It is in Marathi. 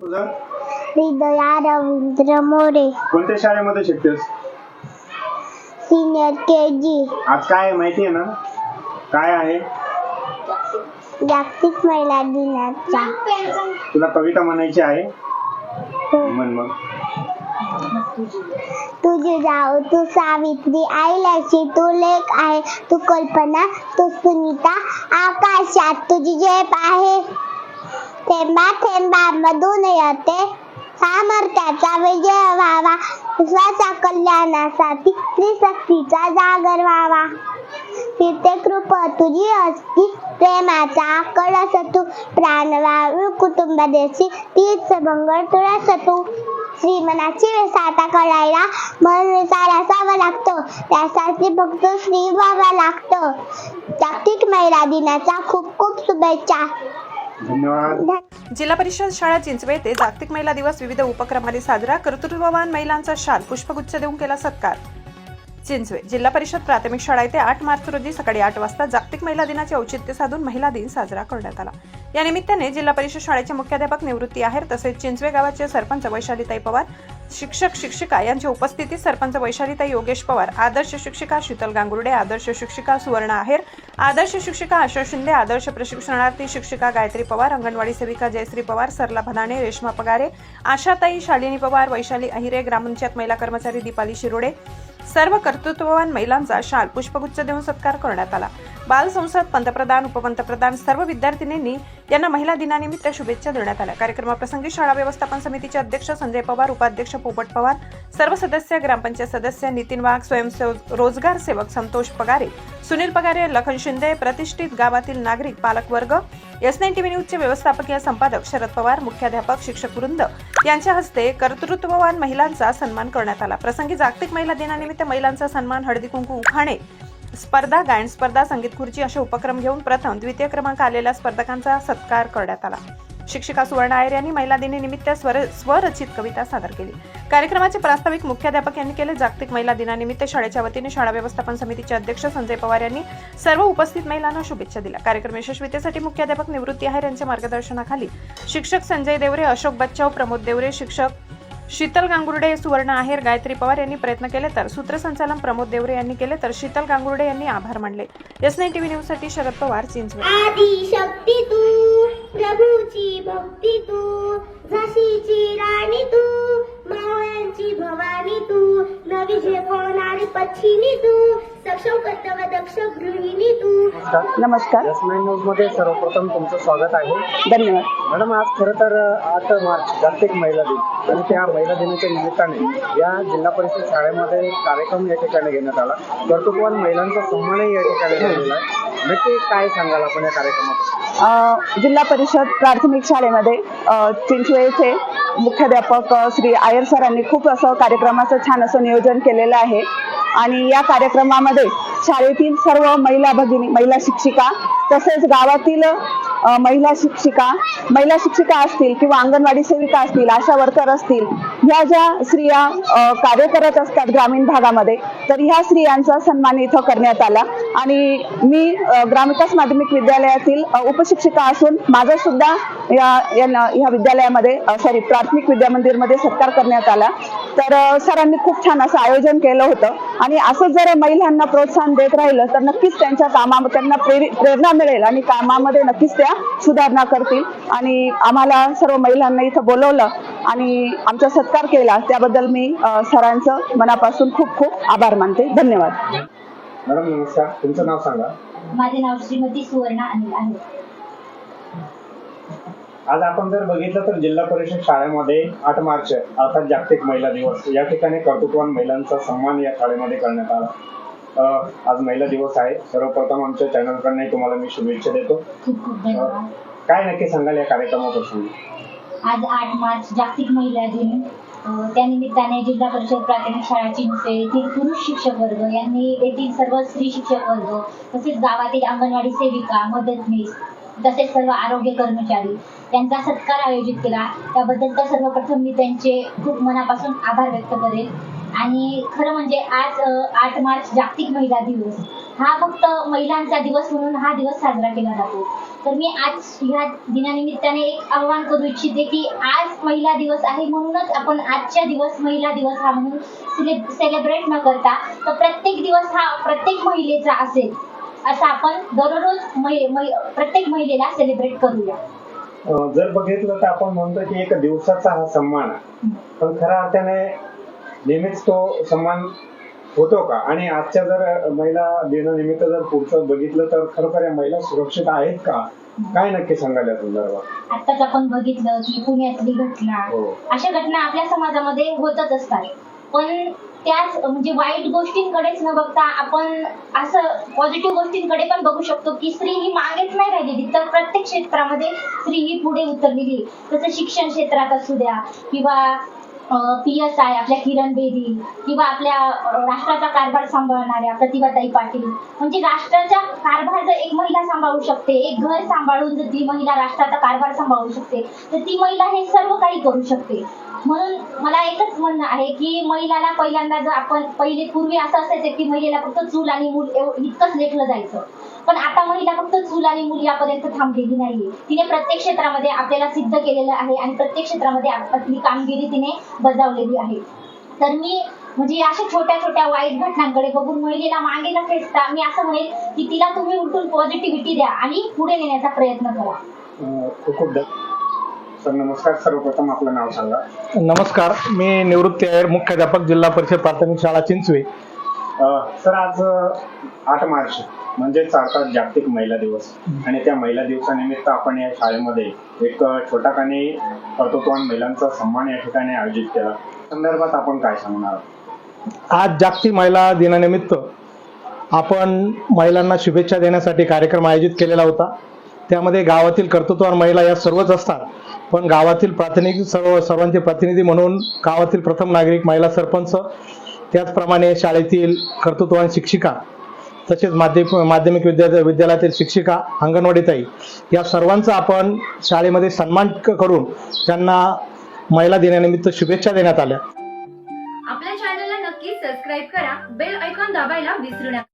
तुझं? हृदया रवींद्र मोरे. कोणत्या शाळेमध्ये शिकतेस? सिनियर के जी आज काय आहे माहिती आहे ना? काय आहे? जागतिक महिला दिनाचा तुला कविता म्हणायची आहे? म्हण मग. तुझी जाऊ तू सावित्री आई लक्ष्मी तू लेख आहे. तू कल्पना तू सुनीता आकाशात तुझी झेप आहे. थेंबा थेंबा मधून येते. सामर्थ्याचा विजय व्हावा. विश्वाचा कल्याणासाठी त्रिशक्तीचा जागर व्हावा. तिथे कृप तुझी असती. प्रेमाचा कळस तू. प्राणवाळू कुटुंब देशी. तीच मंगळ तुळस तू. श्रीमनाची वेसाटा कळायला मन विचार असावा लागतो. त्यासाठी फक्त श्री व्हावा लागतं. जागतिक महिला दिनाच्या खूप खूप शुभेच्छा. धन्यवाद. जिल्हा परिषद शाळा चिंचवे येथे जागतिक महिला दिवस विविध उपक्रमांनी साजरा. कर्तृत्ववान महिलांचा शाल पुष्पगुच्छ देऊन केला सत्कार. चिंचवे जिल्हा परिषद प्राथमिक शाळा येथे आठ मार्च रोजी सकाळी आठ वाजता जागतिक महिला दिनाचे औचित्य साधून महिला दिन साजरा करण्यात आला. या निमित्ताने जिल्हा परिषद शाळेचे मुख्याध्यापक निवृत्ती आहेर तसेच चिंचवे गावाचे सरपंच वैशालीताई पवार शिक्षक शिक्षिका यांच्या उपस्थितीत सरपंच वैशालीताई योगेश पवार आदर्श शिक्षिका शीतल गांगुर्डे आदर्श शिक्षिका सुवर्ण आहेर आदर्श शिक्षिका आशा शिंदे आदर्श प्रशिक्षणार्थी शिक्षिका गायत्री पवार अंगणवाडी सेविका जयश्री पवार सरला भदाणे रेश्मा पगारे आशाताई शालिनी पवार वैशाली अहिरे ग्रामपंचायत महिला कर्मचारी दीपाली शिरोडे सर्व कर्तृत्ववान महिलांचा शाल पुष्पगुच्छ देऊन सत्कार करण्यात आला. बाल संसद पंतप्रधान उपपंतप्रधान सर्व विद्यार्थिनींनी यांना महिला दिनानिमित्त शुभेच्छा देण्यात आल्या. कार्यक्रमाप्रसंगी शाळा व्यवस्थापन समितीचे अध्यक्ष संजय पवार उपाध्यक्ष पोपट पवार सर्व सदस्य ग्रामपंचायत सदस्य नितीन वाघ स्वयंसेवक रोजगार सेवक संतोष पगारे सुनील पगारे लखन शिंदे प्रतिष्ठित गावातील नागरिक पालकवर्ग एस नाईन टीव्ही न्यूजचे व्यवस्थापकीय संपादक शरद पवार मुख्याध्यापक शिक्षक वृंद यांच्या हस्ते कर्तृत्ववान महिलांचा सन्मान करण्यात आला. प्रसंगी जागतिक महिला दिनानिमित्त महिलांचा सन्मान हळदी कुंकू उखाणे स्पर्धा गायन स्पर्धा संगीत खुर्ची असे उपक्रम घेऊन प्रथम द्वितीय क्रमांक आलेल्या स्पर्धकांचा सत्कार करण्यात आला. शिक्षिका सुवर्ण आयर यांनी महिला दिनानिमित्त स्वर स्वरचित कविता सादर केली. कार्यक्रमाचे प्रास्ताविक मुख्याध्यापक यांनी केले. जागतिक महिला दिनानिमित्त शाळेच्या वतीने शाळा व्यवस्थापन समितीचे अध्यक्ष संजय पवार यांनी सर्व उपस्थित महिलांना शुभेच्छा दिल्या. कार्यक्रम यशस्वीतेसाठी मुख्याध्यापक निवृत्ती आहेर यांच्या मार्गदर्शनाखाली शिक्षक संजय देवरे अशोक बच्चाव प्रमोद देवरे शिक्षक शीतल गांगुर्डे सुवर्ण आहेर गायत्री पवार यांनी प्रयत्न केले तर सूत्रसंचालन प्रमोद देवरे यांनी केले तर शीतल गांगुर्डे यांनी आभार मानले. एस नाईन टीव्ही न्यूजसाठी शरद पवार चिंचवड. आदि शक्ती तू प्रभूची भक्ती तू झाशीची राणी तू मावळ्यांची भवानी तू नवी झेपवणारी पक्षिणी तू सक्षम कर्तव्य दक्ष तू नमस्कार. यशमेन न्यूजमध्ये सर्वप्रथम तुमचं स्वागत आहे. धन्यवाद. मॅडम आज खरं तर आठ मार्च जागतिक महिला दिन. आणि त्या महिला दिनाच्या निमित्ताने या जिल्हा परिषद शाळेमध्ये एक कार्यक्रम या ठिकाणी घेण्यात आला. कर्तृत्ववान महिलांचा सन्मानही या ठिकाणी झालेला आहे. नक्की काय सांगाल आपण या कार्यक्रमात जिल्हा परिषद प्राथमिक शाळेमध्ये अ, चिंचवे येथे मुख्याध्यापक श्री आयर सरांनी खूप असं कार्यक्रमाचं छान असं नियोजन केलेलं आहे. आणि या कार्यक्रमामध्ये शाळेतील सर्व महिला भगिनी महिला शिक्षिका तसेच गावातील महिला शिक्षिका महिला शिक्षिका असतील किंवा अंगणवाडी सेविका असतील आशा वर्कर असतील ह्या ज्या स्त्रिया कार्य करत असतात ग्रामीण भागामध्ये तर ह्या स्त्रियांचा सन्मान इथं करण्यात आला. आणि मी ग्रामविकास माध्यमिक विद्यालयातील उपशिक्षिका असून माझा सुद्धा या या- विद्यालयामध्ये सॉरी प्राथमिक विद्या मंदिरमध्ये सत्कार करण्यात आला. तर सरांनी खूप छान असं आयोजन केलं होतं. आणि असं जर महिलांना प्रोत्साहन देत राहिलं तर नक्कीच त्यांच्या कामा त्यांना प्रेरि प्रेरणा मिळेल आणि कामामध्ये नक्कीच त्या सुधारणा करतील. आणि आम्हाला सर्व महिलांना इथं बोलवलं आणि आमचा सत्कार केला. त्याबद्दल मी सरांचं मनापासून खूप खूप आभार मानते. धन्यवाद. मॅडम नमस्कार. तुमचं नाव सांगा. माझे नाव श्रीमती सुवर्णा अनिल आहे. आज आपण जर बघितलं तर जिल्हा परिषद शाळेमध्ये आठ मार्च अर्थात जागतिक महिला दिवस. या ठिकाणी कर्तृत्ववान महिलांचा सन्मान या शाळेमध्ये करण्यात आला. आज महिला दिवस आहे. सर्वप्रथम आमच्या चॅनलकडनं तुम्हाला मी शुभेच्छा देतो. काय नक्की सांगाल या कार्यक्रमापासून? आज आठ मार्च जागतिक महिला दिन. त्यानिमित्ताने जिल्हा परिषद प्राथमिक शाळा चिंचवे येथील पुरुष शिक्षक वर्ग यांनी येथील सर्व स्त्री शिक्षक वर्ग तसेच गावातील अंगणवाडी सेविका मदतनीस तसेच सर्व आरोग्य कर्मचारी त्यांचा सत्कार आयोजित केला. त्याबद्दल तर सर्वप्रथम मी त्यांचे खूप मनापासून आभार व्यक्त करेन आणि खरं म्हणजे आज आठ मार्च जागतिक महिला दिवस. हा फक्त महिलांचा दिवस म्हणून हा दिवस साजरा केला जातो. तर मी आज ह्या दिनानिमित्ताने एक आवाहन करू इच्छिते की आज महिला दिवस आहे म्हणूनच आपण आजच्या दिवस महिला दिवस हा म्हणून सेलिब्रेट न करता तर प्रत्येक दिवस हा प्रत्येक महिलेचा असेल. असं आपण दररोज प्रत्येक महिलेला सेलिब्रेट करूया. जर बघितलं तर आपण म्हणतो की एक दिवसाचा हा सन्मान. पण खऱ्या अर्थाने नेहमीच तो सन्मान होतो का? आणि आजच्या जर महिला दिनानिमित्त जर पुढचं बघितलं तर खरोखर या महिला सुरक्षित आहेत का? काय नक्की सांगाल या संदर्भात? आताच आपण बघितलं की पुण्यातली घटना. हो. अशा घटना आपल्या समाजामध्ये होतच असतात. पण त्याच म्हणजे वाईट गोष्टींकडेच न बघता आपण असं पॉझिटिव्ह गोष्टींकडे पण बघू शकतो की स्त्री ही मागेच नाही राहिलेली. तर प्रत्येक क्षेत्रामध्ये स्त्री ही पुढे उतरलेली जसं शिक्षण क्षेत्रात असू द्या किंवा पी एस आय आपल्या किरण बेदी किंवा आपल्या राष्ट्राचा कारभार सांभाळणाऱ्या प्रतिभाताई पाटील. म्हणजे राष्ट्राचा कारभार जर एक महिला सांभाळू शकते एक घर सांभाळून जर ती महिला राष्ट्राचा कारभार सांभाळू शकते तर ती महिला हे सर्व काही करू शकते. म्हणून मला एकच म्हणणं आहे की महिलाला पहिल्यांदा जर आपण पहिले पूर्वी असं असायचं की महिलेला फक्त चूल आणि मूल इतकंच लेखलं जायचं. पण आता महिला फक्त चूल आणि मूल यापर्यंत थांबलेली नाहीये. तिने प्रत्येक क्षेत्रामध्ये आपल्याला सिद्ध केलेलं आहे आणि प्रत्येक क्षेत्रामध्ये आपली कामगिरी तिने बजावलेली आहे. तर मी म्हणजे अशा छोट्या छोट्या वाईट घटनांकडे बघून महिलेला मागे न खेचता मी असं म्हणेल की तिला तुम्ही उलटून पॉझिटिव्हिटी द्या आणि पुढे नेण्याचा प्रयत्न करा. खूप सर नमस्कार. सर्वप्रथम आपलं नाव सांगा. नमस्कार. मी निवृत्ती आहे मुख्याध्यापक जिल्हा परिषद प्राथमिक शाळा चिंचवे. अं, सर आज अं, आठ मार्च म्हणजे अर्थात जागतिक महिला दिवस. आणि त्या महिला दिवसानिमित्त आपण या शाळेमध्ये एक अं, छोटा कानी कर्तृत्ववान महिलांचा सन्मान या ठिकाणी आयोजित केला. संदर्भात आपण काय सांगणार आहोत? आज जागतिक महिला दिनानिमित्त आपण महिलांना शुभेच्छा देण्यासाठी कार्यक्रम आयोजित केलेला होता. त्यामध्ये गावातील कर्तृत्ववान महिला या सर्वच असतात. पण गावातील प्राथमिक सर्व सर्वांचे प्रतिनिधी म्हणून गावातील प्रथम नागरिक महिला सरपंच त्याचप्रमाणे शाळेतील कर्तृत्ववान शिक्षिका तसेच माध्यमिक माध्यमिक विद्या विद्यालयातील शिक्षिका अंगणवाडीताई या सर्वांचा आपण शाळेमध्ये सन्मान करून त्यांना महिला दिनानिमित्त शुभेच्छा देण्यात आल्या. आपल्या चॅनलला नक्की सबस्क्राईब करा बेल ऐकॉन दाबायला विसरू नका.